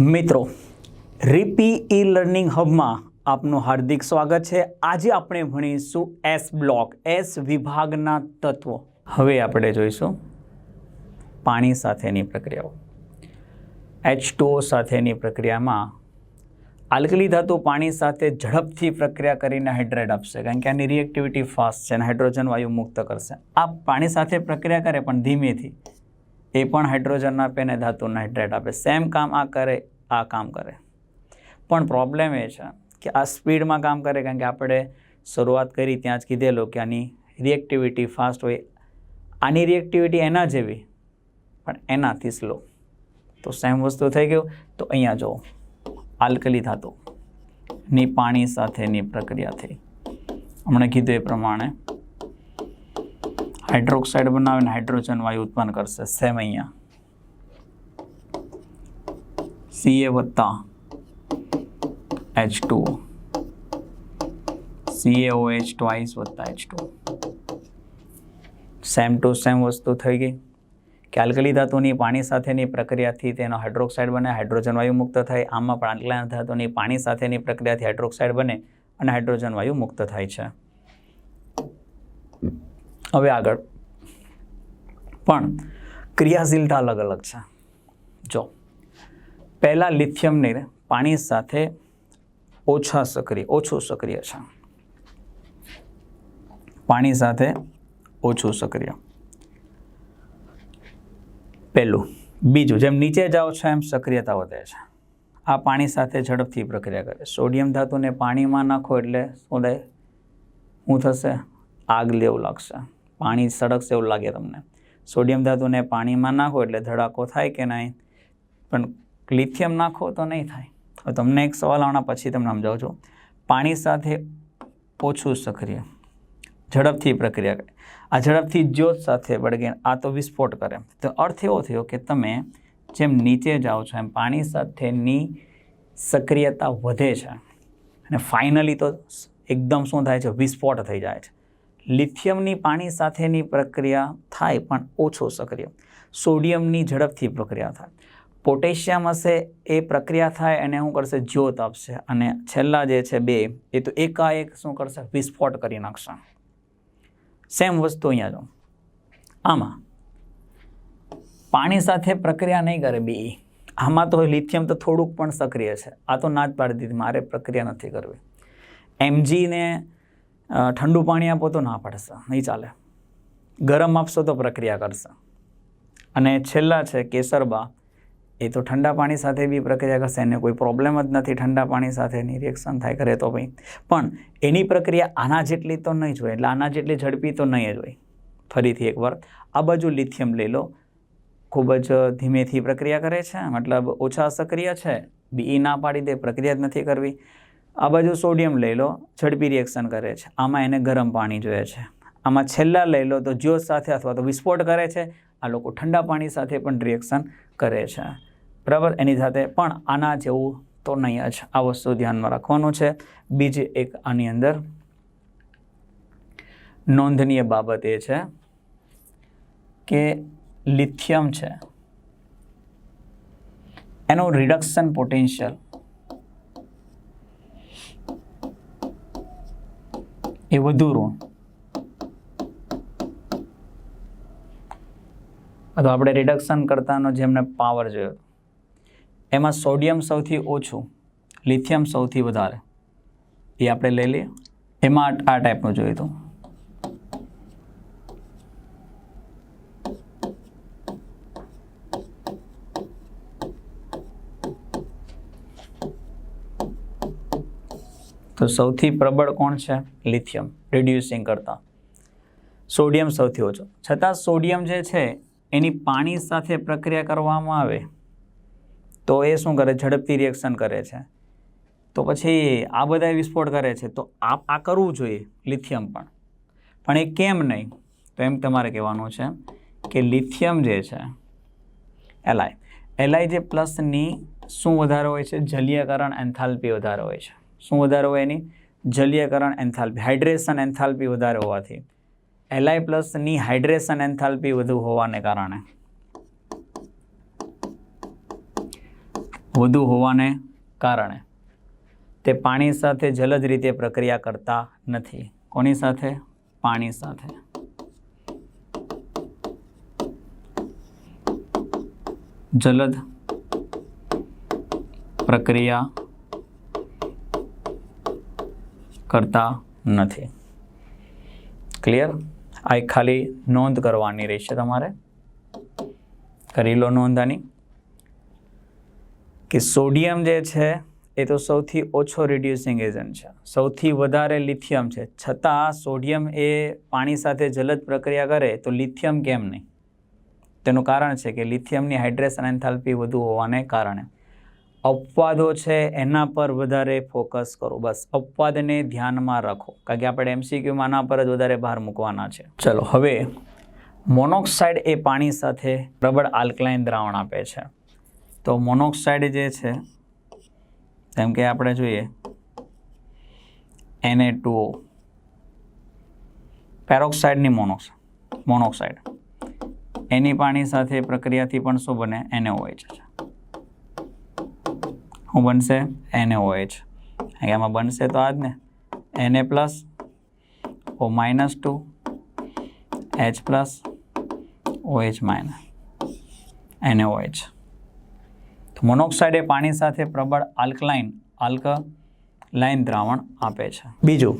મિત્રો, રીપી e learning હબમાં આપનું હાર્દિક સ્વાગત છે. આજે આપણે ભણીશું એસ બ્લોક એસ વિભાગના તત્વો. હવે આપણે જોઈશું પાણી સાથેની પ્રક્રિયાઓ. એચ સાથેની પ્રક્રિયામાં આલ્કલી ધાતુ પાણી સાથે ઝડપથી પ્રક્રિયા કરીને હાઇડ્રેટ આપશે, કારણ કે આની રિએક્ટિવિટી ફાસ્ટ છે અને હાઇડ્રોજન વાયુ મુક્ત કરશે. આ પાણી સાથે પ્રક્રિયા કરે પણ ધીમેથી, એ પણ હાઇડ્રોજન આપે ને ધાતુના હાઇડ્રેટ આપે. સેમ કામ આ કરે, આ કામ કરે. પણ પ્રોબ્લેમ એ છે કે આ સ્પીડમાં કામ કરે, કારણ કે આપણે શરૂઆત કરી ત્યાં જ કીધેલું કે આની રિએક્ટિવિટી ફાસ્ટ હોય. આની રિએક્ટિવિટી એના જેવી, પણ એનાથી સ્લો તો સેમ વસ્તુ થઈ ગયું. તો અહીંયા જુઓ. આલ્કલી ધાતુ. ની પાણી સાથેની પ્રક્રિયા થઈ. હમણાં કીધું એ પ્રમાણે હાઇડ્રોક્સાઇડ બનાવીને હાઇડ્રોજન વાયુ ઉત્પન્ન કરશે. સેમ અહીંયા. સીએ વત્તા H two CAO H twice વત્તા H two same to same વસ્તુ થઈ ગઈ. કે આલ્કલી ધાતુની પાણી સાથેની પ્રક્રિયાથી તેનો હાઇડ્રોક્સાઇડ બને, હાઇડ્રોજન વાયુ મુક્ત થાય. આમાં પણ આલ્કલાઇન ધાતુની પાણી સાથેની પ્રક્રિયાથી હાઇડ્રોક્સાઇડ બને અને હાઇડ્રોજન વાયુ મુક્ત થાય છે. હવે આગળ. પણ ક્રિયાશીલતા અલગ અલગ છે. જો, પહેલાં લિથિયમની પાણી સાથે ઓછા સક્રિય, ઓછું સક્રિય છે. પાણી સાથે ઓછું સક્રિય. પહેલું. બીજું, જેમ નીચે જાઓ છો એમ સક્રિયતા વધે છે. આ પાણી સાથે ઝડપથી પ્રક્રિયા કરે. સોડિયમ ધાતુને પાણીમાં નાખો એટલે શું થાય શું થશે? આગ લેવું લાગશે. પાણી સળગશે એવું લાગે તમને. સોડિયમ ધાતુને પાણીમાં નાખો એટલે ધડાકો થાય કે નહીં? પણ લિથિયમ નાખો તો નહીં થાય. હવે તમને એક સવાલ આવના પછી તમને સમજાવું છું. પાણી સાથે ઓછું સક્રિય. ઝડપથી પ્રક્રિયા કરે. આ ઝડપથી જ્યોત સાથે વળગે આ તો વિસ્ફોટ કરે. તો અર્થ એવો થયો કે તમે જેમ નીચે જાઓ છો એમ પાણી સાથેની સક્રિયતા વધે છે. અને ફાઇનલી તો એકદમ શું થાય છે? વિસ્ફોટ થઈ જાય છે. લિથિયમની પાણી સાથેની પ્રક્રિયા થાય પણ ઓછો સક્રિય. સોડિયમની ઝડપથી પ્રક્રિયા થાય. પોટેશિયમ હશે એ પ્રક્રિયા થાય અને શું કરશે? જ્યોત આપશે. અને છેલ્લા જે છે બે, એ તો એકાએક શું કરશે? વિસ્ફોટ કરી નાખશે. સેમ વસ્તુ અહીંયા જો. આમાં પાણી સાથે પ્રક્રિયા નહીં કરે બી. આમાં તો લિથિયમ તો થોડુંક પણ સક્રિય છે. આ તો ના જ પાડી દીધી. મારે પ્રક્રિયા નથી કરવી. એમજીને ઠંડુ પાણી આપો તો ના પડશે. નહીં ચાલે. ગરમ આપશો તો પ્રક્રિયા કરશે. અને છેલ્લા છે કેસરબા એ તો ઠંડા પાણી સાથે બી પ્રક્રિયા કરશે એને કોઈ પ્રોબ્લેમ જ નથી ઠંડા પાણી સાથેની રિએક્શન થાય કરે તો ભાઈ. પણ એની પ્રક્રિયા આના જેટલી તો નહીં જ હોય એટલે આના જેટલી ઝડપી તો નહીં જ હોય. ફરીથી એકવાર, આ બાજુ લિથિયમ લઈ લો. ખૂબ જ ધીમેથી પ્રક્રિયા કરે છે, મતલબ ઓછા સક્રિય છે, બી ના પાડી દે, પ્રક્રિયા જ નથી કરવી. આ બાજુ સોડિયમ લઈ લો, ઝડપી રિએક્શન કરે છે. આમાં એને ગરમ પાણી જોઈએ છે. આમાં છેલ્લા લઈ લો તો જ્યોત સાથે અથવા તો વિસ્ફોટ કરે છે. આ લોકો ઠંડા પાણી સાથે પણ રિએક્શન કરે છે. બરાબર? એની સાથે પણ આના જેવું તો નહીં જ. આ વસ્તુ ધ્યાનમાં રાખવાનું છે. બીજી એક આની અંદર નોંધનીય બાબત એ છે કે લિથિયમ છે. એનો રિડક્શન પોટેન્શિયલ એ વધુ ઋણ. તો આપણે રિડક્શન કરતાનો જેમને પાવર જોયો. એમાં સોડિયમ સૌથી ઓછું, લિથિયમ સૌથી વધારે. એ આપણે લઈ લઈએ. એમાં આ ટાઈપનું જોઈએ તો. તો સૌથી પ્રબળ કોણ છે? લિથિયમ રિડ્યુસિંગ કરતાં. સોડિયમ સૌથી ઓછો. છતાં સોડિયમ જે છે, એની પાણી સાથે પ્રક્રિયા કરવામાં આવે તો એ શું કરે? ઝડપથી રિએક્શન કરે છે. તો પછી આ બધા વિસ્ફોટ કરે છે. તો આ આ કરવું જોઈએ, લિથિયમ પણ. પણ એ કેમ નહીં? તો એમ તમારે કહેવાનું છે કે લિથિયમ જે છે એલઆઈ એલઆઈ જે પ્લસની શું વધારે હોય છે? જલીયકરણ એન્થાલ્પી વધારે હોય છે. શું વધારે હોય એની? જલીયકરણ એન્થાલ્પી હાઇડ્રેશન એન્થાલ્પી વધારે હોવાથી. એલઆઈ પ્લસની હાઇડ્રેશન એન્થાલ્પી વધુ હોવાને કારણે. વધુ હોવાને કારણે. તે પાણી સાથે જલદ રીતે પ્રક્રિયા કરતા નથી. કોની સાથે? પાણી સાથે. જલદ પ્રક્રિયા કરતા નથી. ક્લિયર? આ ખાલી નોંધ કરવાની રહેશે તમારે. કરી લો નોંધ આની કે સોડિયમ જે છે, એ તો સૌથી ઓછો રિડ્યુસિંગ એજન્ટ છે. સૌથી વધારે લિથિયમ છે. છતાં સોડિયમ એ પાણી સાથે જલદ પ્રક્રિયા કરે તો લિથિયમ કેમ નહીં? તેનું કારણ છે કે લિથિયમની હાઇડ્રેશન એન્થાલ્પી વધુ હોવાને કારણે. અપવાદો છે, એના પર વધારે ફોકસ કરો. બસ, અપવાદને ધ્યાનમાં રાખો. કારણ કે આપણે એમસીક્યુમાં આના પર જ વધારે ભાર મૂકવાના છે. ચલો, હવે મોનોક્સાઇડ એ પાણી સાથે પ્રબળ આલ્કલાઇન દ્રાવણ આપે છે. તો મોનોક્સાઇડ જે છે, જેમ કે આપણે જોઈએ એને ટુઓ પેરોક્સાઇડની મોનોક્સ મોનોક્સાઇડ એની પાણી સાથે પ્રક્રિયાથી પણ શું બને? NaOH છે. શું બનશે? NaOH એમાં બનશે તો આ જ ને એને plus O minus two H plus OH minus NaOH તો મોનોક્સાઇડ એ પાણી સાથે પ્રબળ આલ્કલાઇન આલ્કલાઇન દ્રાવણ આપે છે. બીજું,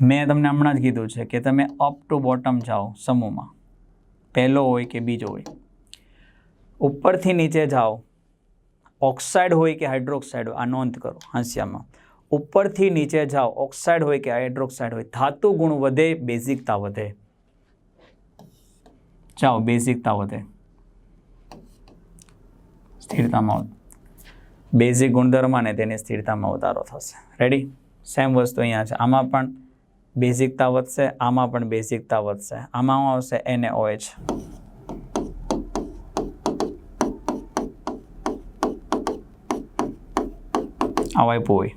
મેં તમને હમણાં જ કીધું છે કે તમે અપ ટુ બોટમ જાઓ સમૂહમાં. પહેલો હોય કે બીજો હોય. ઉપરથી નીચે જાઓ. ઓક્સાઇડ હોય કે હાઇડ્રોક્સાઇડ હોય, આ નોંધ કરો હાંસિયામાં. ઉપરથી નીચે જાઓ. ઓક્સાઇડ હોય કે હાઇડ્રોક્સાઇડ હોય, ધાતુ ગુણ વધે, બેઝિકતા વધે. જાઓ, બેઝિકતા વધે. સ્થિરતામાં બેઝિક ગુણધર્મ અને તેની સ્થિરતામાં વધારો થશે. રેડી સેમ વસ્તુ અહીંયા છે. આમાં પણ બેઝિકતા વધશે, આમાં પણ બેઝિકતા વધશે. આમાં આવશે? એને ઓએચ આવું આપ્યું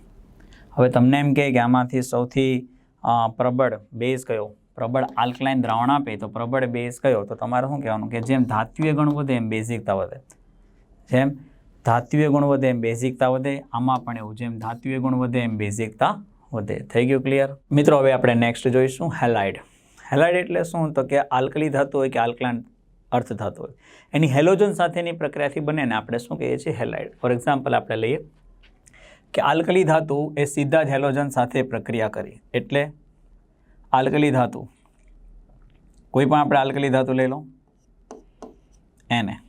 હવે તમને એમ કહે કે આમાંથી સૌથી પ્રબળ બેઝ કયો? પ્રબળ આલ્કલાઇન દ્રાવણ આપે તો પ્રબળ બેઝ કયો? તો તમારે શું કહેવાનું? કે જેમ ધાત્વીય ગણ વધે એમ બેઝિકતા વધે. જેમ ધાત્વિય ગુણ વધે એમ બેઝિકતા વધે, આમાં પણ એવું જેમ ધાત્વિય ગુણ વધે એમ બેઝિકતા વધે. થઈ ગયું ક્લિયર મિત્રો, હવે આપણે નેક્સ્ટ જોઈશું હેલાઇડ. હેલાઇડ એટલે શું? તો કે આલ્કલી ધાતુ હોય કે આલ્કલાઇન અર્થ ધાતુ હોય. એની હેલોજન સાથેની પ્રક્રિયાથી બને ને આપણે શું કહીએ છીએ? હેલાઇડ. ફોર એક્ઝામ્પલ આપણે લઈએ કે આલ્કલી ધાતુ એ સીધા જ હેલોજન સાથે પ્રક્રિયા કરી. એટલે આલ્કલી ધાતુ. કોઈ પણ આપણે આલ્કલી ધાતુ લઈ લો. એને.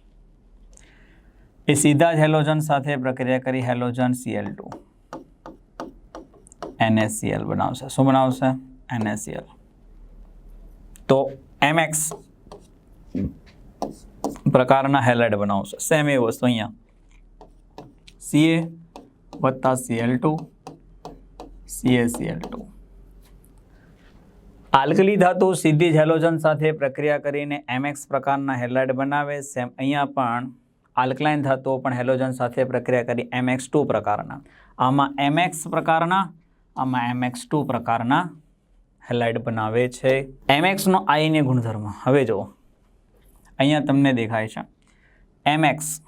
એ સીધા જ હેલોજન સાથે પ્રક્રિયા કરી હેલોજન સીએલ ટુ એનએસસીએલ બનાવશે. શું બનાવશે? એનએસસીએલ તો એમએક્સ પ્રકારના હેલાઇડ બનાવશે. સેમ એ વસ્તુ અહીંયા. સીએ વત્તા CL two CA CL two alkali ધાતુ સીધી જ હેલોજન સાથે પ્રક્રિયા કરીને એમએક્સ પ્રકારના હેલાઇડ બનાવે સેમ અહીંયા પણ આલ્કલાઇન ધાતુઓ પણ હેલોજન સાથે પ્રક્રિયા કરી એમએક્સ ટુ પ્રકારના. આમાં એમએક્સ પ્રકારના, આમાં એમએક્સ ટુ પ્રકારના હેલાઇડ બનાવે છે. એમએક્સનો આઈને ગુણધર્મ. હવે જુઓ. અહીંયા તમને દેખાય છે. એમએક્સ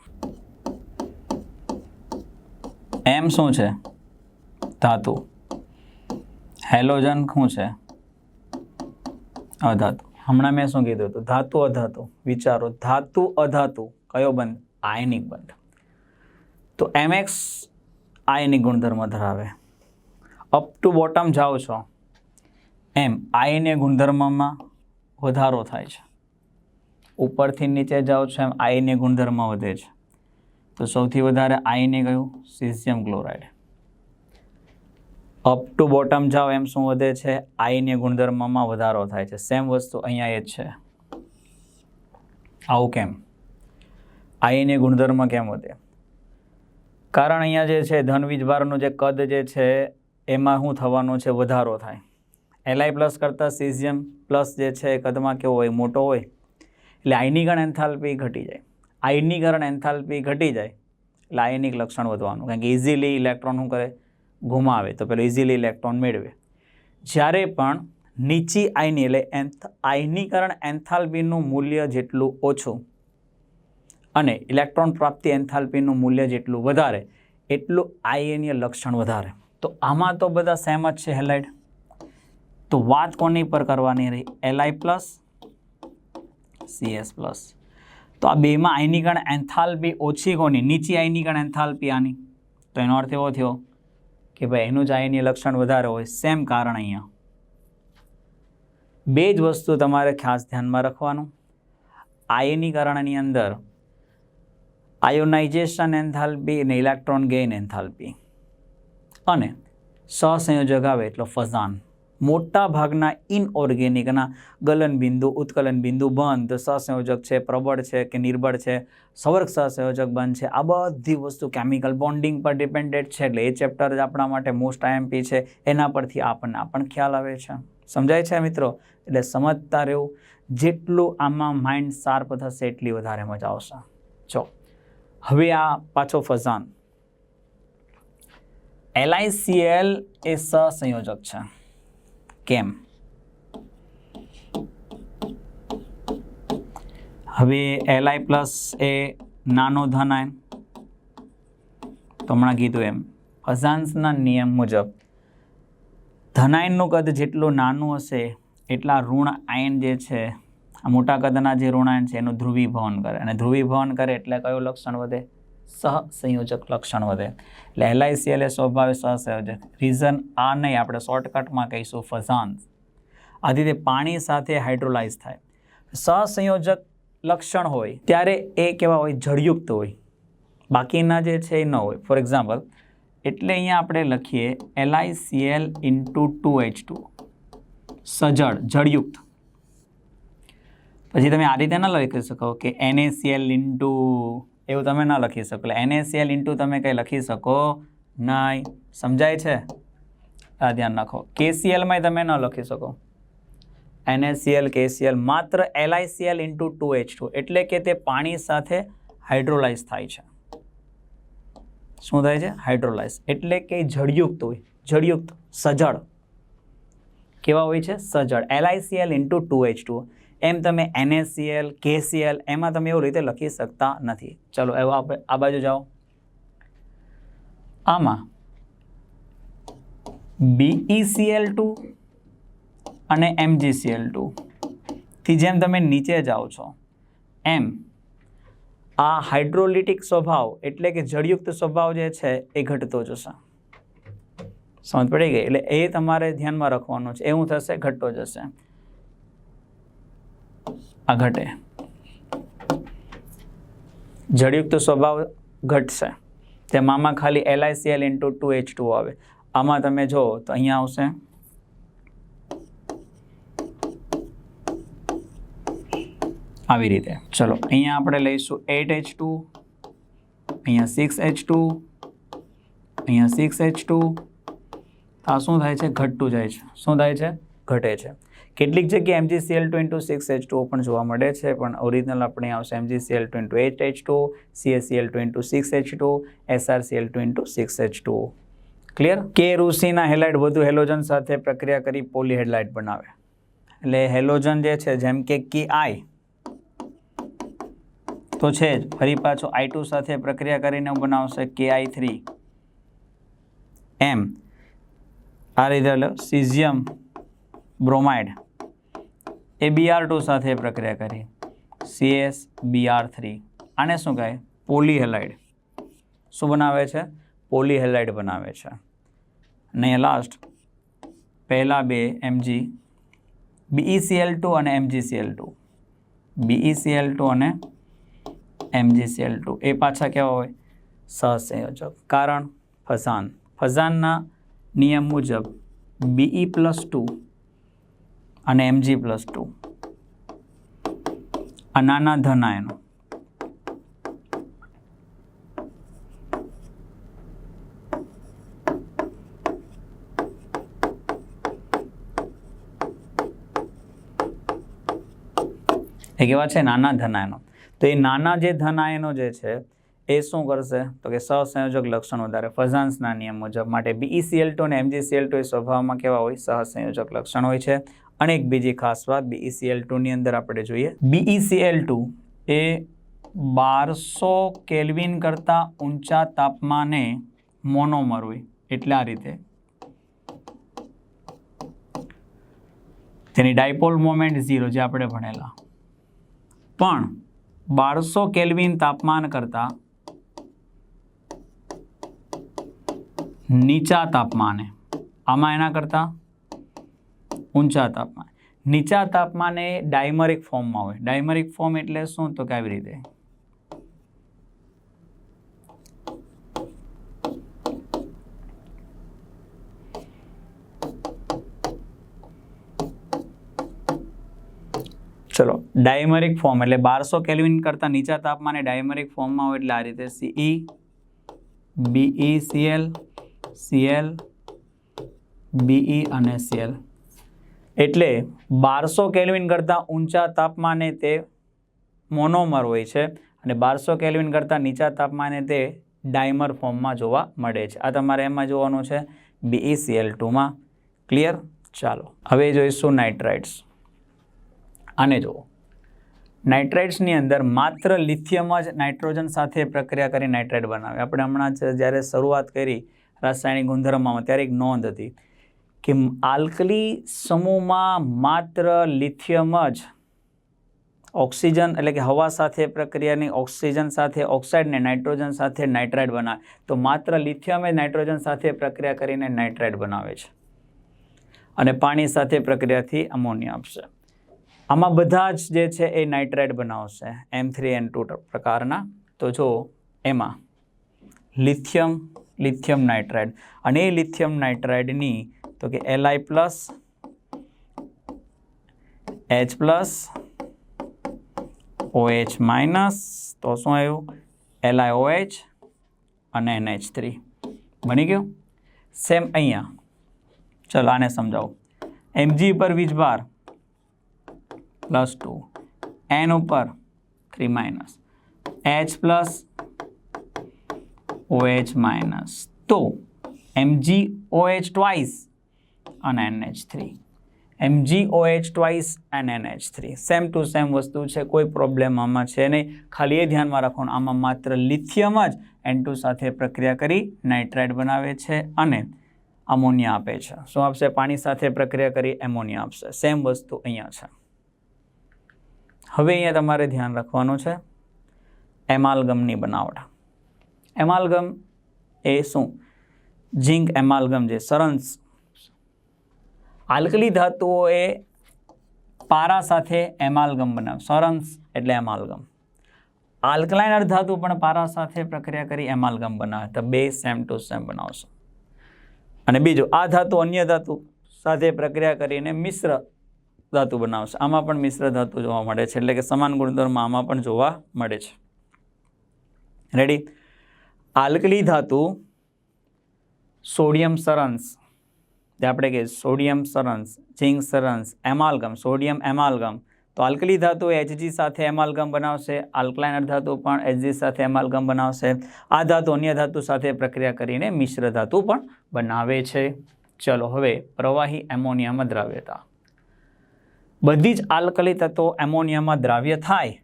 એમ શું છે? ધાતુ. હેલોજન શું છે? અધાતુ. હમણાં મેં શું કીધું હતું? ધાતુ અધાતુ. વિચારો. ધાતુ અધાતુ. કયો બંધ? આયનિક બંધ. તો એમએક્સ આયનિક ગુણધર્મ ધરાવે. અપ ટુ બોટમ જાઓ છો. એમ આયનીય ગુણધર્મમાં વધારો થાય છે. ઉપરથી નીચે જાઓ છો એમ આયનીય ગુણધર્મ વધે છે. તો સૌથી વધારે આયને કયું? Caesium chloride up to bottom જાઓ એમ શું વધે છે? આયનીય ગુણધર્મમાં વધારો થાય છે. સેમ વસ્તુ અહીંયા એ જ છે. આવું કેમ? આયનીય ગુણધર્મ કેમ વધે? કારણ અહીંયા જે છે, ધન વીજભારનું જે કદ જે છે, એમાં શું થવાનો છે? વધારો થાય. એલઆઈ પ્લસ કરતાં સિઝિયમ પ્લસ જે છે કદમાં કેવો હોય? મોટો હોય. એટલે આયનીકરણ એન્થાલ્પી ઘટી જાય. આયનીકરણ એન્થાલ્પી ઘટી જાય, એટલે આયનિક લક્ષણ વધવાનું. કારણ કે ઇઝીલી ઇલેક્ટ્રોન શું કરે? ગુમાવે. તો પેલું ઇઝીલી ઇલેક્ટ્રોન મેળવે. જ્યારે પણ નીચી આયની એટલે એન્થ આયનીકરણ એન્થાલ્પીનું મૂલ્ય જેટલું ઓછું અને ઇલેક્ટ્રોન પ્રાપ્તિ એન્થાલ્પીનું મૂલ્ય જેટલું વધારે, એટલું આયનીય લક્ષણ વધારે. તો આમાં તો બધા સેમ જ છે હેલાઇડ તો વાત કોની પર કરવાની રહી? એલઆઈ પ્લસ સીએસ પ્લસ તો આ બેમાં આયનીકરણ એન્થાલ્પી ઓછી કોની? નીચી આયનીકરણ એન્થાલ્પી આની. તો એનો અર્થ એવો થયો કે ભાઈ એનું જ આયનીય લક્ષણ વધારે હોય સેમ કારણ અહીંયા. બે જ વસ્તુ તમારે ખાસ ધ્યાનમાં રાખવાનું. આયનીકરણની અંદર આયોનાઇઝેશન એન્થાલ્પી અને ઇલેક્ટ્રોન ગેઇન એન્થાલ્પી અને સહસંયોજક આવે એટલો ફઝાન મોટા ભાગના ઇનઓર્ગેનિકના ગલન બિંદુ, ઉત્કલન બિંદુ બંધ. સહસંયોજક છે, પ્રબળ છે કે નિર્બળ છે? સવર્ગ સહસંયોજક બંધ છે. આ બધી વસ્તુ કેમિકલ બોન્ડિંગ પર ડિપેન્ડેડ છે. એટલે એ ચેપ્ટર જ આપણા માટે મોસ્ટ આઈએમપી છે. એના પરથી આપણને પણ ખ્યાલ આવે છે. સમજાય છે મિત્રો? એટલે સમજતા રહેવું. જેટલું આમાં માઇન્ડ શાર્પ થશે, એટલી વધારે મજા આવશે. જો. હવે આ પાછો ફઝાન એલઆઈસીએલ એ સહસંયોજક છે. કેમ? હવે એલઆઈ પ્લસ એ નાનો ધન આયન. તો હમણાં કીધું એમ. ફઝાન્સના નિયમ મુજબ ધનાયનનું કદ જેટલું નાનું હશે, એટલા ઋણ આયન જે છે આ મોટા કદના જે ઋણાયન છે એનું ધ્રુવીભવન કરે. અને ધ્રુવીભવન કરે એટલે કયું લક્ષણ વધે? સહસંયોજક લક્ષણ વધે. એટલે એલઆઈસીએલ એ સ્વભાવે સહસંયોજક રીઝન આ નહીં, આપણે શોર્ટકટમાં કહીશું ફઝાન્સ આથી તે પાણી સાથે હાઇડ્રોલાઇઝ થાય. સહસંયોજક લક્ષણ હોય, ત્યારે એ કેવા હોય? જળયુક્ત હોય. બાકીના જે છે એ ન હોય. ફોર એક્ઝામ્પલ એટલે અહીંયા આપણે લખીએ LICL into two H two સજળ, જળયુક્ત. પછી તમે આ રીતે ન લખી શકો કે એનએસીએલ ઇન્ટુ એવું તમે ન લખી શકો. એટલે એનએસીએલ ઇન્ટુ તમે કંઈ લખી શકો નહીં. સમજાય છે? આ ધ્યાન રાખો. કેસીએલમાંય તમે ન લખી શકો. એનએસીએલ કેસીએલ માત્ર LICL into two H two એટલે કે તે પાણી સાથે હાઇડ્રોલાઇઝ થાય છે. શું થાય છે? હાઇડ્રોલાઇઝ એટલે કે જળયુક્ત હોય. જળયુક્ત, સજળ. કેવા હોય છે? સજળ. LICL into two H two એમ તમે એનએસીએલ કેસીએલ એમાં તમે એવું રીતે લખી શકતા નથી. ચલો, એવો આ બાજુ જાઓ. આમાં B E C L two અને M G C L two. થી જેમ તમે નીચે જાઓ છો, એમ આ હાઇડ્રોલિટિક સ્વભાવ એટલે કે જળયુક્ત સ્વભાવ જે છે એ ઘટતો જશે. સમજ પડી ગઈ? એટલે એ તમારે ધ્યાનમાં રાખવાનું છે. એવું થશે, ઘટતો જશે. આ ઘટે. જળયુક્ત સ્વભાવ ઘટશે. તેમાં ખાલી LICL into two H two આવે. આમાં તમે જો તો અહીંયા આવશે. આવી રીતે. ચલો, અહીંયા આપણે લઈશું એટ એચ ટુ અહીંયા સિક્સ એચ ટુ અહીંયા સિક્સ એચ ટુ આ શું થાય છે? ઘટતું જાય છે. શું થાય છે? ઘટે છે. કેટલીક જગ્યાએ MGCL two into six H two પણ જોવા મળે છે, પણ ઓરિજિનલ આપણે આવશે MGCL two into eight H two CACL two into six H two SRCL two into six H two. Clear કે રૂસીના હેલાઇટ વધુ હેલોજન સાથે પ્રક્રિયા કરી પોલી હેડલાઇટ બનાવે. એટલે હેલોજન જે છે, જેમ કે કી આઈ, તો છે જ, ફરી પાછો આઈ ટુ સાથે પ્રક્રિયા કરીને બનાવશે કે આઈ થ્રી. એમ. આ રીતે સિઝિયમ બ્રોમાઇડ. એ બીઆર ટુ સાથે પ્રક્રિયા કરી. CS BR three. આને શું કહે? પોલીહેલાઇડ. શું બનાવે છે? પોલીહેલાઇડ બનાવે છે. અને લાસ્ટ પહેલાં બે M G B E C L two અને M G C L two. B E C L two અને M G C L two. એ પાછા કેવા હોય? સહસંયોજક. કારણ? ફઝાન ફઝાનના નિયમ મુજબ બીઈ પ્લસ ટુ અને એમજી પ્લસ ટુ આ નાના ધન એ કેવા છે? નાના ધનાયનો. તો એ નાના જે ધનાયનો જે છે, એ શું કરશે? તો કે સહસંયોજક લક્ષણ વધારે. ફઝાન્સના નિયમ મુજબ. માટે B E C L two અને M G C L two એ સ્વભાવમાં કેવા હોય? સહસંયોજક લક્ષણ હોય છે. અને એક બીજી ખાસ વાત બીઈસીએલ ટુની અંદર આપણે જોઈએ. બીઈસીએલ ટુ એ બારસો કેલ્વિન કરતાં ઊંચા તાપમાને મોનોમર હોય, એટલે આ રીતે. તેની ડાયપોલ મોમેન્ટ ઝીરો જે આપણે ભણેલા. પણ બારસો કેલ્વિન તાપમાન કરતાં નીચા તાપમાને, આમાં એના કરતાં? ઊંચા તાપમાન. નીચા તાપમાને ડાયમરિક ફોર્મમાં હોય. ડાયમરિક ફોર્મ એટલે શું? તો કે આવી રીતે. ચલો, ડાયમરિક ફોર્મ એટલે બારસો કેલ્વિન કરતાં નીચા તાપમાને ડાયમરિક ફોર્મમાં હોય એટલે આ રીતે CE BE CL CL BE અને સીએલ એટલે બારસો કેલ્વિન કરતાં ઊંચા તાપમાને તે મોનોમર હોય છે અને બારસો કેલ્વિન કરતાં નીચા તાપમાને તે ડાયમર ફોર્મમાં જોવા મળે છે. આ તમારે એમાં જોવાનું છે બીઈ સીએલ ટુમાં ક્લિયર ચાલો. હવે જોઈશું નાઇટ્રાઇટ્સ આને જુઓ. નાઇટ્રાઇટ્સની અંદર માત્ર લિથિયમ જ નાઇટ્રોજન સાથે પ્રક્રિયા કરી નાઇટ્રાઇટ બનાવે. આપણે હમણાં જ જ્યારે શરૂઆત કરી રાસાયણિક ગુણધર્મમાં, ત્યારે એક નોંધ હતી. કે આલ્કલી સમૂહમાં માત્ર લિથિયમ જ ઓક્સિજન એટલે કે હવા સાથે પ્રક્રિયાની ઓક્સિજન સાથે ઓક્સાઇડને નાઇટ્રોજન સાથે નાઇટ્રાઇટ બનાવે. તો માત્ર લિથિયમ જ નાઇટ્રોજન સાથે પ્રક્રિયા કરીને નાઇટ્રાઇડ બનાવે છે. અને પાણી સાથે પ્રક્રિયાથી અમોનિયા આપશે. આમાં બધા જ જે છે એ નાઇટ્રાઇટ બનાવશે એમ થ્રી એન ટુ પ્રકારના. તો જો એમાં લિથિયમ લિથિયમ નાઇટ્રાઇડ. અને એ લિથિયમ નાઇટ્રાઇડની તો કે LI plus H plus OH minus તો શું આવ્યું? એલઆઈ ઓએચ અને એનએચ થ્રી બની ગયું? સેમ અહીંયા. ચલો આને સમજાવો. એમજી પર વીજભાર પ્લસ ટુ એન ઉપર three minus H plus OH minus તો એમજી ઓએચ ટ્વાઇસ અને NH three MG OH twice and NH three same to same વસ્તુ છે, કોઈ પ્રોબ્લેમ આમાં છે નહીં. ખાલી એ ધ્યાનમાં રાખવાનું, આમાં માત્ર લિથિયમ જ એન ટુ સાથે પ્રક્રિયા કરી નાઇટ્રાઇડ બનાવે છે અને અમોનિયા આપે છે. શું આપશે? પાણી સાથે પ્રક્રિયા કરી એમોનિયા આપશે. સેમ વસ્તુ અહીંયા છે. હવે અહીંયા તમારે ધ્યાન રાખવાનું છે, એમાલગમની બનાવટ. એમાલગમ એ શું? ઝીંક એમાલગમ જે સરંસ આલ્કલી ધાતુઓ એ પારા સાથે એમાલગમ બનાવે સરંસ એટલે એમાલગમ. આલ્કલાઇનર ધાતુ પણ પારા સાથે પ્રક્રિયા કરી એમાલગમ બનાવે. તો બે સેમ ટુ સેમ બનાવશે. અને બીજું, આ ધાતુ અન્ય ધાતુ સાથે પ્રક્રિયા કરીને મિશ્ર ધાતુ બનાવશે. આમાં પણ મિશ્ર ધાતુ જોવા મળે છે. એટલે કે સમાન ગુણધર્મ આમાં પણ જોવા મળે છે. રેડી આલ્કલી ધાતુ સોડિયમ સરન્સ જે આપણે કહીએ સોડિયમ સરન્સ ઝીંક સરન્સ એમાલગમ, સોડિયમ એમાલગમ. તો આલ્કલી ધાતુ એચજી સાથે એમાલગમ બનાવશે, આલ્કલાઇનર ધાતુ પણ એચજી સાથે એમાલગમ બનાવશે. આ ધાતુ અન્ય ધાતુ સાથે પ્રક્રિયા કરીને મિશ્ર ધાતુ પણ બનાવે છે. ચલો હવે પ્રવાહી એમોનિયામાં દ્રાવ્યતા. બધી જ આલ્કલી તત્વો એમોનિયામાં દ્રાવ્ય થાય.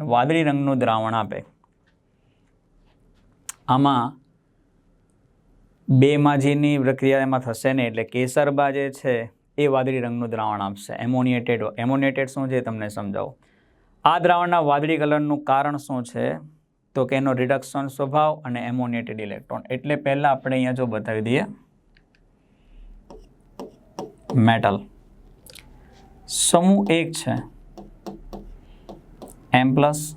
વાદળી રંગનું દ્રાવણ આપે. આમાં બેમાં જેની પ્રક્રિયા એમાં થશે ને એટલે કેસરબા જે છે એ વાદળી રંગનું દ્રાવણ આપશે. એમોનિએટેડ એમોનિએટેડ શું છે તમને સમજાવું. આ દ્રાવણના વાદળી કલરનું કારણ શું છે? તો કે એનો રિડક્શન સ્વભાવ અને એમોનિએટેડ ઇલેક્ટ્રોન એટલે પહેલાં આપણે અહીંયા જો બતાવી દઈએ. મેટલ સમૂહ એક છે. M plus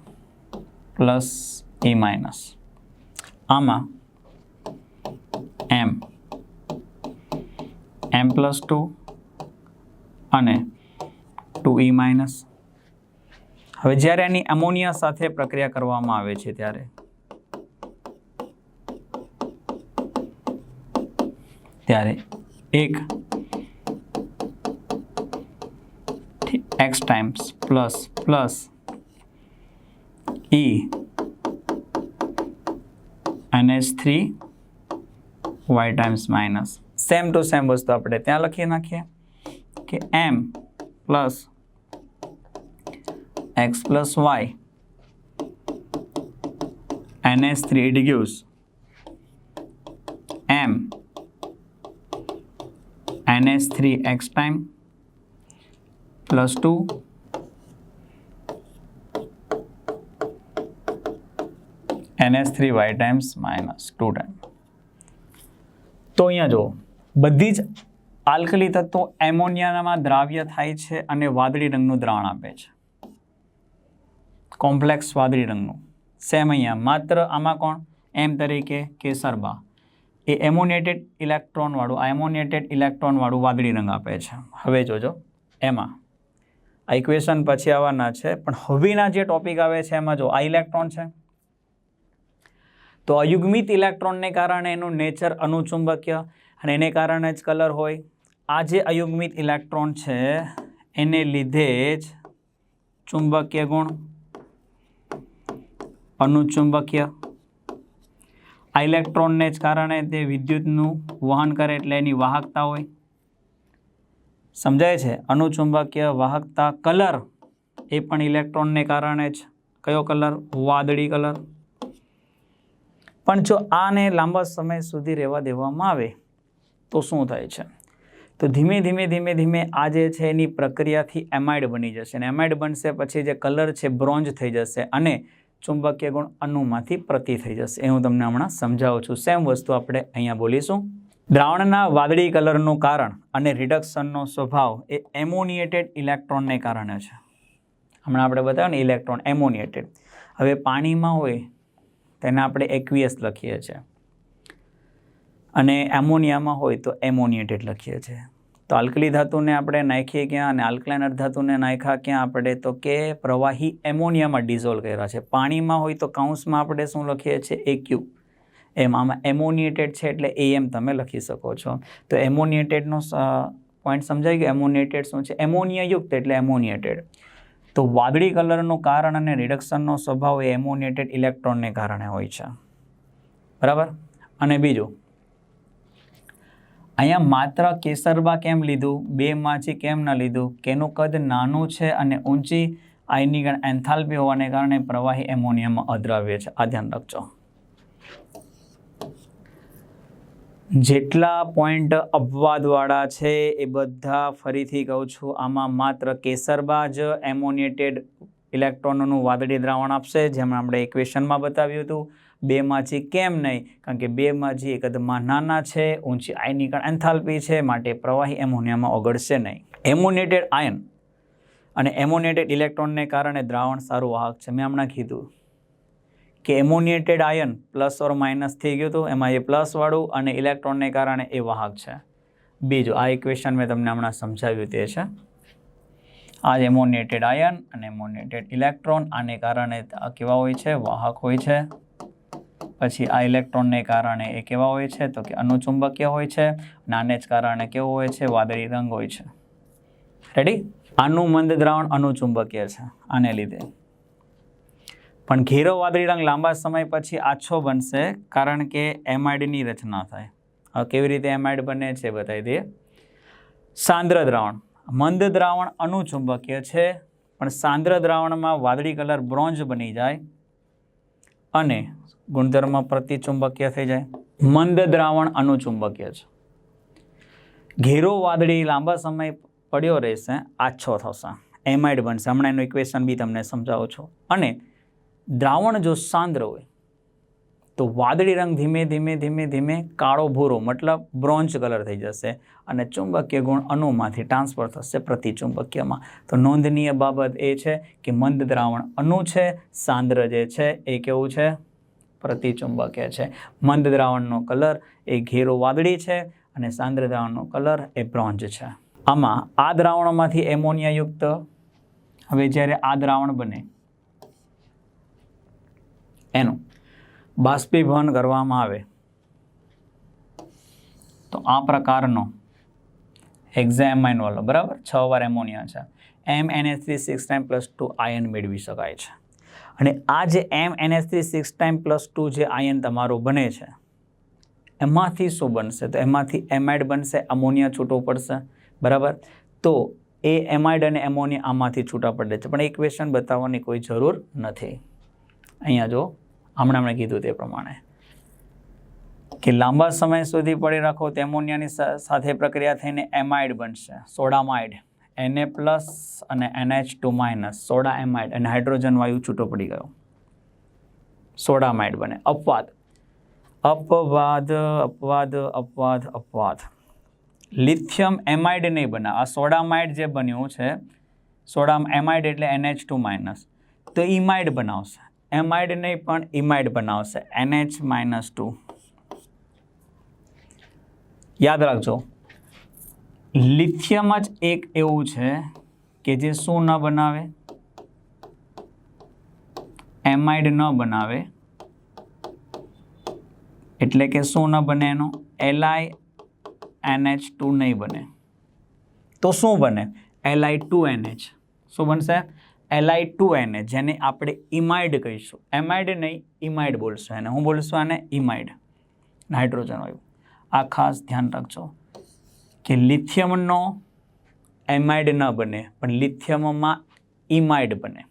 plus E minus આમાં એમ. એમ પ્લસ ટુ અને ટુ ઈ માઇનસ. હવે જ્યારે એની એમોનિયા સાથે પ્રક્રિયા કરવામાં આવે છે ત્યારે. ત્યારે એક X times plus plus E NH three Y times minus same to same વસ્તુ આપણે ત્યાં લખી નાખીએ કે M plus X plus Y NH3 it gives M NH3 x time plus 2 NH3 y times minus 2 time તો અહીંયા જો બધી જ આલ્કલી તત્વો એમોનિયામાં દ્રાવ્ય થાય છે અને વાદળી રંગનું દ્રાવણ આપે છે. કોમ્પ્લેક્સ વાદળી રંગનું. સેમ અહીંયા. માત્ર આમાં કોણ? એમ તરીકે કેસરબા એ એમોનેટેડ ઇલેક્ટ્રોનવાળું આ એમોનિએટેડ ઇલેક્ટ્રોનવાળું વાદળી રંગ આપે છે. હવે જોજો. એમાં. આ ઇક્વેશન પછી આવવાના છે. પણ હવેના જે ટોપિક આવે છે એમાં જો આ ઇલેક્ટ્રોન છે તો અયુગ્મિત ઇલેક્ટ્રોનને કારણે એનું નેચર અનુચુંબકીય અને એને કારણે જ કલર હોય. આ જે અયુગ્મિત ઇલેક્ટ્રોન છે, એને લીધે જ ચુંબકીય ગુણ અનુચુંબકીય. આ ઇલેક્ટ્રોનને જ કારણે તે વિદ્યુતનું વહન કરે એટલે એની વાહકતા હોય. સમજાય છે? અનુચુંબકીય વાહકતા કલર એ પણ ઇલેક્ટ્રોનને કારણે જ. કયો કલર? વાદળી કલર. પણ જો આને લાંબા સમય સુધી રહેવા દેવામાં આવે, તો શું થાય છે? તો ધીમે ધીમે ધીમે ધીમે આ જે છે એની પ્રક્રિયાથી એમાઇડ બની જશે અને એમાઇડ બનશે પછી જે કલર છે બ્રોન્ઝ થઈ જશે અને ચુંબકીય ગુણ અણુમાંથી પ્રતિ થઈ જશે. એ હું તમને હમણાં સમજાવું છું. સેમ વસ્તુ આપણે અહીંયા બોલીશું. દ્રાવણના વાદળી કલરનું કારણ અને રિડક્શનનો સ્વભાવ એ એમોનિએટેડ ઇલેક્ટ્રોનને કારણે છે. હમણાં આપણે બતાવ્યું ને ઇલેક્ટ્રોન એમોનિએટેડ હવે પાણીમાં હોય તેને આપણે એક્વિયસ લખીએ છીએ. અને એમોનિયામાં હોય તો એમોનિયેટેડ લખીએ છીએ. તો આલ્કલી ધાતુને આપણે નાખીએ ક્યાં અને આલ્કલાઇન ધાતુને નાખ્યા ક્યાં આપણે? તો કે પ્રવાહી એમોનિયામાં ડિઝોલ્વ કર્યા છે. પાણીમાં હોય તો કાઉન્સમાં આપણે શું લખીએ છીએ? એક્યુ એમ આમાં એમોનિયેટેડ છે એટલે એમ તમે લખી શકો છો. તો એમોનિયેટેડનો પોઈન્ટ સમજાઈ ગયો? એમોનિયેટેડ શું છે? એમોનિયાયુક્ત એટલે એમોનિયેટેડ તો વાદળી કલરનું કારણ અને રિડક્શનનો સ્વભાવ એ એમોનિયેટેડ ઇલેક્ટ્રોનને કારણે હોય છે. બરાબર? અને બીજું, અહીંયા માત્ર કેસરબા કેમ લીધું? બેમાંથી કેમ ન લીધું? કેનું કદ નાનું છે અને ઊંચી? આયનીકરણ એન્થાલ્પી હોવાને કારણે પ્રવાહી એમોનિયામાં અદ્રાવ્ય છે. આ ધ્યાન રાખજો. જેટલા પોઈન્ટ અપવાદવાળા છે એ બધા ફરીથી કહું છું, આમાં માત્ર કેસરબા જ એમોનિયેટેડ ઇલેક્ટ્રોનોનું વાદળી દ્રાવણ આપશે જેમ આપણે ઇક્વેશનમાં બતાવ્યું હતું. બેમાંથી કેમ નહીં? કારણ કે બેમાંથી એકદમાં નાના છે, ઊંચી આયનીકરણ એન્થાલ્પી છે, માટે પ્રવાહી એમોનિયામાં ઓગળશે નહીં. એમોનિયેટેડ આયન અને એમોનેટેડ ઇલેક્ટ્રોનને કારણે દ્રાવણ સારું વાહક છે, મેં હમણાં કીધું. કે ammoniated ion plus or minus થઈ ગયું હતું. એમાં એ પ્લસવાળું અને ઇલેક્ટ્રોનને કારણે એ વાહક છે. બીજું, આ ઇક્વેશન મેં તમને હમણાં સમજાવ્યું તે છે. આ એમોનિએટેડ આયન અને એમોનિએટેડ ઇલેક્ટ્રોન, આને કારણે કેવા હોય છે? વાહક હોય છે. પછી આ ઇલેક્ટ્રોનને કારણે એ કેવા હોય છે? તો કે અનુચુંબકીય હોય છે અને આને જ કારણે કેવો હોય છે? વાદળી રંગ હોય છે. રેડી આનું મંદ દ્રાવણ અનુચુંબકીય છે. આને લીધે. પણ ઘેરો વાદળી રંગ લાંબા સમય પછી આછો બનશે કારણ કે એમાઇડની રચના થાય. હવે કેવી રીતે એમાઇડ બને છે બતાવી દઈએ. સાંદ્ર દ્રાવણ. મંદ દ્રાવણ અનુચુંબકીય છે, પણ સાંદ્ર દ્રાવણમાં વાદળી કલર બ્રોન્ઝ બની જાય અને ગુણધર્મ પ્રતિચુંબકીય થઈ જાય. મંદ દ્રાવણ અનુચુંબકીય છે. ઘેરો વાદળી લાંબા સમય પડ્યો રહેશે, આછો થશે. એમાઇડ બનશે. હમણાં એનું ઇક્વેશન બી તમને સમજાવું છું. અને દ્રાવણ જો સાંદ્ર હોય, તો વાદળી રંગ ધીમે ધીમે ધીમે ધીમે કાળો ભૂરો, મતલબ બ્રોન્ઝ કલર થઈ જશે અને ચુંબકીય ગુણ અણુમાંથી ટ્રાન્સફર થશે પ્રતિચુંબકીયમાં. તો નોંધનીય બાબત એ છે કે મંદ દ્રાવણ અણુ છે, સાંદ્ર જે છે એ કેવું છે? પ્રતિચુંબકીય છે. મંદ દ્રાવણનો કલર એ ઘેરો વાદળી છે અને સાંદ્ર દ્રાવણનો કલર એ બ્રોન્ઝ છે. આમાં આ દ્રાવણમાંથી એમોનિયાયુક્ત, હવે જ્યારે આ દ્રાવણ બને એનું બાષ્પીભવન કરવામાં આવે. તો આ પ્રકારનો એક્ઝામાઇન વાળો બરાબર? છ વાર એમોનિયા છે. M NS three six time plus two ion મેળવી શકાય છે. અને આ જે M NS three six time plus two જે આયન તમારું બને છે, એમાંથી શું બનશે? તો એમાંથી એમાઇડ બનશે અમોનિયા છૂટવું પડશે, બરાબર? તો એ એમાઇડ અને એમોનિયા આમાંથી છૂટા પડે છે. પણ ઇક્વેશન બતાવવાની કોઈ જરૂર નથી. અહીંયા જો હમણાં મેં કીધું તે પ્રમાણે. કે લાંબા સમય સુધી પડી રાખો, તો એમોનિયાની સાથે પ્રક્રિયા થઈને એમાઇડ બનશે. સોડામાઇડ એનએ પ્લસ અને NH two minus soda amide અને હાઇડ્રોજન વાયુ છૂટો પડી ગયો. સોડામાઇડ બને. અપવાદ. અપવાદ અપવાદ અપવાદ અપવાદ. લિથિયમ એમાઇડ નહીં બને. આ સોડામાઇડ જે બન્યું છે સોડા એમાઇડ એટલે એનએચ ટુ માઇનસ તો ઇમાઇડ બનાવશે. એમાઇડ નહીં, પણ ઇમાઇડ બનાવશે. NH minus two. યાદ રાખજો. લિથિયમ જ એક એવું છે કે જે શું ન બનાવે? એમાઇડ ન બનાવે. એટલે કે શું ન બને એનું? એલઆઈ એનએચ ટુ નહીં બને. તો શું બને? LI two NH. શું બનશે? એલઆઈ ટુ એને જેને આપણે ઇમાઇડ કહીશું. એમાઇડ નહીં ઇમાઇડ બોલશું. એને હું બોલશું આને ઇમાઇડ નાઇટ્રોજન વાયુ આ ખાસ ધ્યાન રાખજો કે લિથિયમનો એમાઇડ ન બને, પણ લિથિયમમાં ઇમાઇડ બને.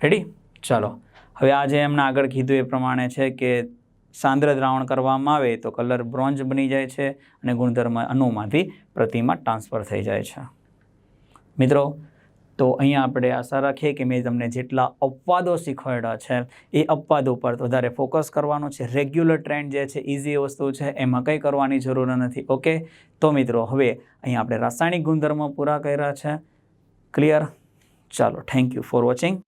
રેડી ચાલો. હવે આજે એમને આગળ કીધું એ પ્રમાણે છે કે સાંદ્ર દ્રાવણ કરવામાં આવે તો કલર બ્રોન્ઝ બની જાય છે અને ગુણધર્મ અણુમાંથી પ્રતિમા ટ્રાન્સફર થઈ જાય છે. મિત્રો તો અહીંયા આપણે આશા રાખીએ કે મેં તમને જેટલા અપવાદો શીખવાડ્યા છે, એ અપવાદો પર વધારે ફોકસ કરવાનું છે. રેગ્યુલર ટ્રેન્ડ જે છે ઇઝી વસ્તુ છે, એમાં કંઈ કરવાની જરૂર નથી. ઓકે તો મિત્રો, હવે અહીંયા આપણે રાસાયણિક ગુણધર્મો પૂરા કર્યા છે. ક્લિયર ચાલો થેન્ક યુ ફોર વોચિંગ